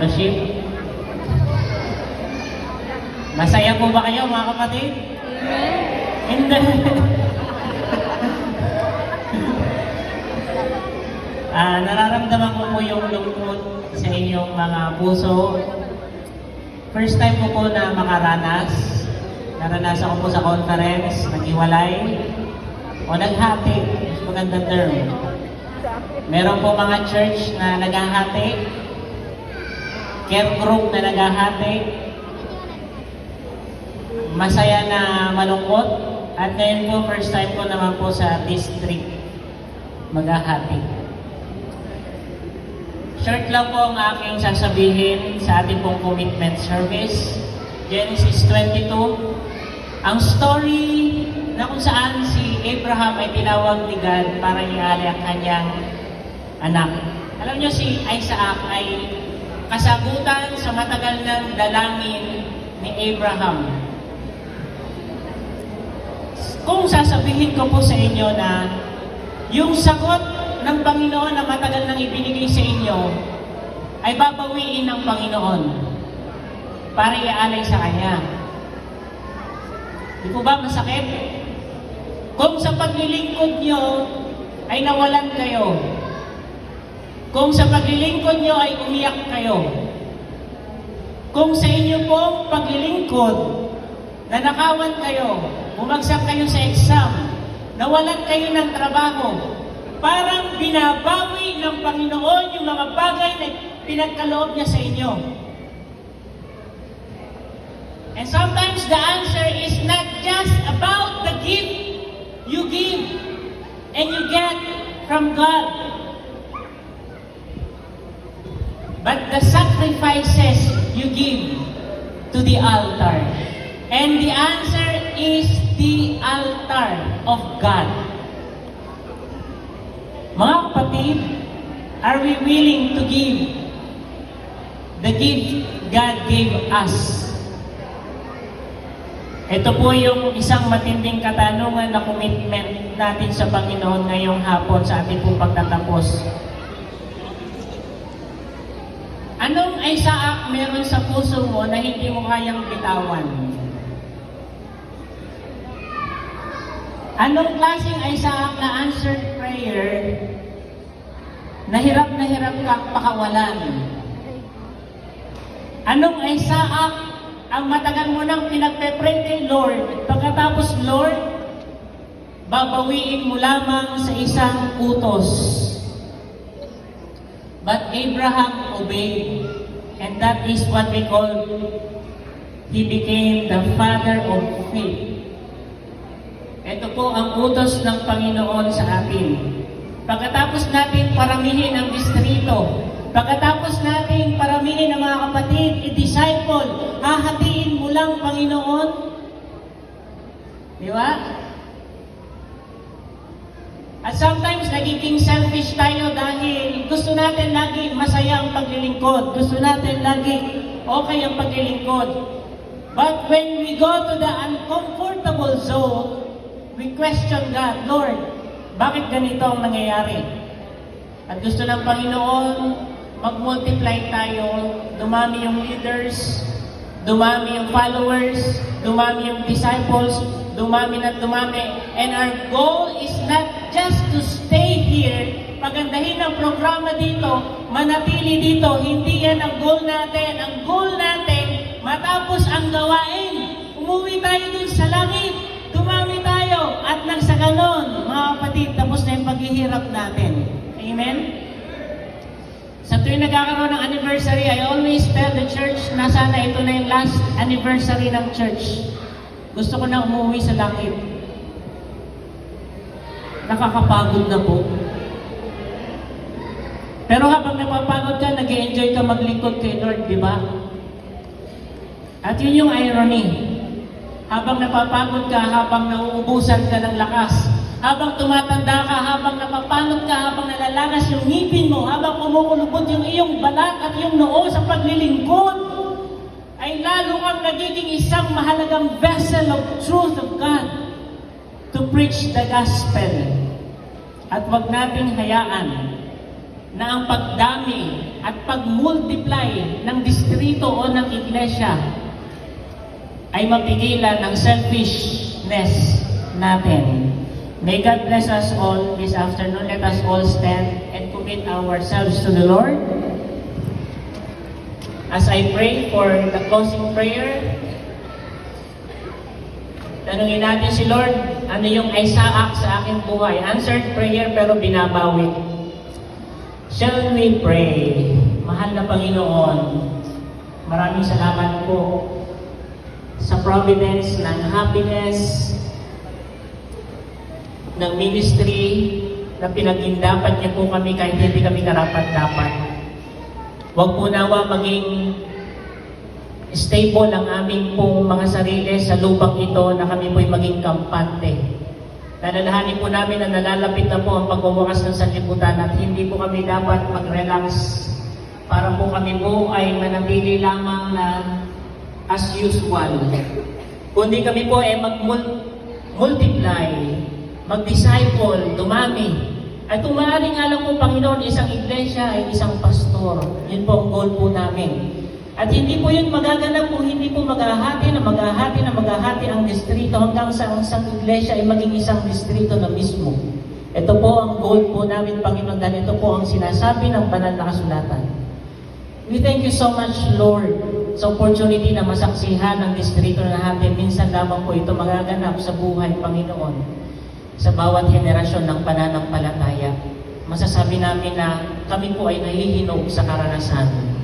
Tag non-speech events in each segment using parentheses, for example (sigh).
fellowship. Masaya po ba kayo mga kapatid? Hindi. (laughs) Ah, nararamdaman ko po yung lungkot sa inyong mga puso. First time ko po na makaranas. Naranasan ko po sa conference, naghiwalay, o naghati, mas magandang term. Meron po mga church na naghahati, care group na naghahati, masaya na malungkot, at ngayon po, first time ko naman po sa district maghahati. Short lang po ang aking sasabihin sa ating pong commitment service. Genesis 22. Ang story na kung saan si Abraham ay tinawag ni God para iali ang kanyang anak. Alam niyo si Isaac ay kasagutan sa matagal ng dalangin ni Abraham. Kung sasabihin ko po sa inyo na yung sagot ng Panginoon na matagal nang ibinigay sa inyo ay babawiin ng Panginoon para ialay sa Kanya. Di po ba masakit? Kung sa paglilingkod nyo ay nawalan kayo, kung sa paglilingkod nyo ay umiyak kayo, kung sa inyo pong paglilingkod, nanakawan kayo, bumagsak kayo sa exam, nawalan kayo ng trabaho, parang binabawi ng Panginoon yung mga bagay na pinagkaloob niya sa inyo. And sometimes the answer is not just about the gift you give and you get from God, but the sacrifices you give to the altar. And the answer is the altar of God. Mga kapatid, are we willing to give the gift God gave us? Ito po yung isang matinding katanungan na commitment natin sa Panginoon ngayong hapon sa ating pong pagtatapos. Anong Isaac meron sa puso mo na hindi mo kayang bitawan? Anong klaseng Isaac na answered prayer na hirap na hirap ka pakawalan? Anong Isaac ang matagal mo nang pinagpe-pray kay Lord, pagkatapos Lord, babawiin mo lamang sa isang utos. But Abraham obeyed, and that is what we call, he became the father of faith. Ito po ang utos ng Panginoon sa atin. Pagkatapos natin paramihin ang distrito, pagkatapos natin paramihin ang mga kapatid, i-disciple, hahatiin mo lang Panginoon. Di ba? At sometimes nagiging selfish tayo dahil gusto natin lagi masaya ang paglilingkod. Gusto natin lagi okay ang paglilingkod. But when we go to the uncomfortable zone, we question God, Lord, bakit ganito ang nangyayari? At gusto ng Panginoon, mag-multiply tayo, dumami yung leaders, dumami yung followers, dumami yung disciples, dumami na dumami. And our goal is not just to stay here, pagandahin ang programa dito, manatili dito. Hindi yan ang goal natin. Ang goal natin, matapos ang gawain, umuwi tayo dun sa langit, dumami tayo, at nang sa ganon, mga kapatid, tapos na yung paghihirap natin. Amen? Sa tuwing nagkakaroon ng anniversary, I always tell the church na sana ito na yung last anniversary ng church. Gusto ko na umuwi sa langit. Nakakapagod na po. Pero habang napapagod ka, nag enjoy ka maglingkod kay Lord, di ba? At yun yung irony. Habang napapagod ka, habang nauubusan ka ng lakas, habang tumatanda ka, habang napapalot ka, habang nalalagas yung ngipin mo, habang kumukulubot yung iyong balat at yung noo sa paglilingkod, ay lalo kang nagiging isang mahalagang vessel of truth of God to preach the gospel. At wag nating hayaan na ang pagdami at pag-multiply ng distrito o ng iglesia ay mapigilan ng selfishness natin. May God bless us all this afternoon. Let us all stand and commit ourselves to the Lord. As I pray for the closing prayer, tanungin natin si Lord, ano yung Isaac sa aking buhay? Answered prayer pero binabawi. Shall we pray? Mahal na Panginoon, maraming salamat po sa providence ng happiness, ng ministry, na pinagindapan niya po kami kahit hindi kami karapat-dapat. Huwag po nawa maging stable ang aming pong mga sarili sa lubang ito na kami po'y maging kampante. Nalalahanin po namin na nalalapit na po ang pagbubukas ng sanlibutan at hindi po kami dapat mag-relax para po kami po ay manatili lamang na as usual. Kundi kami po ay mag-multiply, mag-disciple, dumami. At kung maaari nga lang po, Panginoon, isang iglesia ay isang pastor. Yun po ang goal po namin. At hindi po yun magaganap kung hindi po maghahati na maghahati na maghahati ang distrito hanggang sa ang isang iglesia ay maging isang distrito na mismo. Ito po ang goal po namin, Panginoon, dahil ito po ang sinasabi ng banal na kasulatan. We thank you so much, Lord, sa opportunity na masaksihan ng distrito na natin. Minsan lamang po ito magaganap sa buhay, Panginoon, sa bawat henerasyon ng pananampalataya. Masasabi namin na kami po ay nahihinog sa karanasan.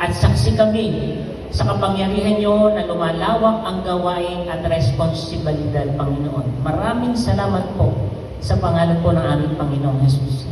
At saksi kami sa kapangyarihan nyo na lumalawak ang gawain at responsibilidad, Panginoon. Maraming salamat po sa pangalan po ng aming Panginoong Jesus.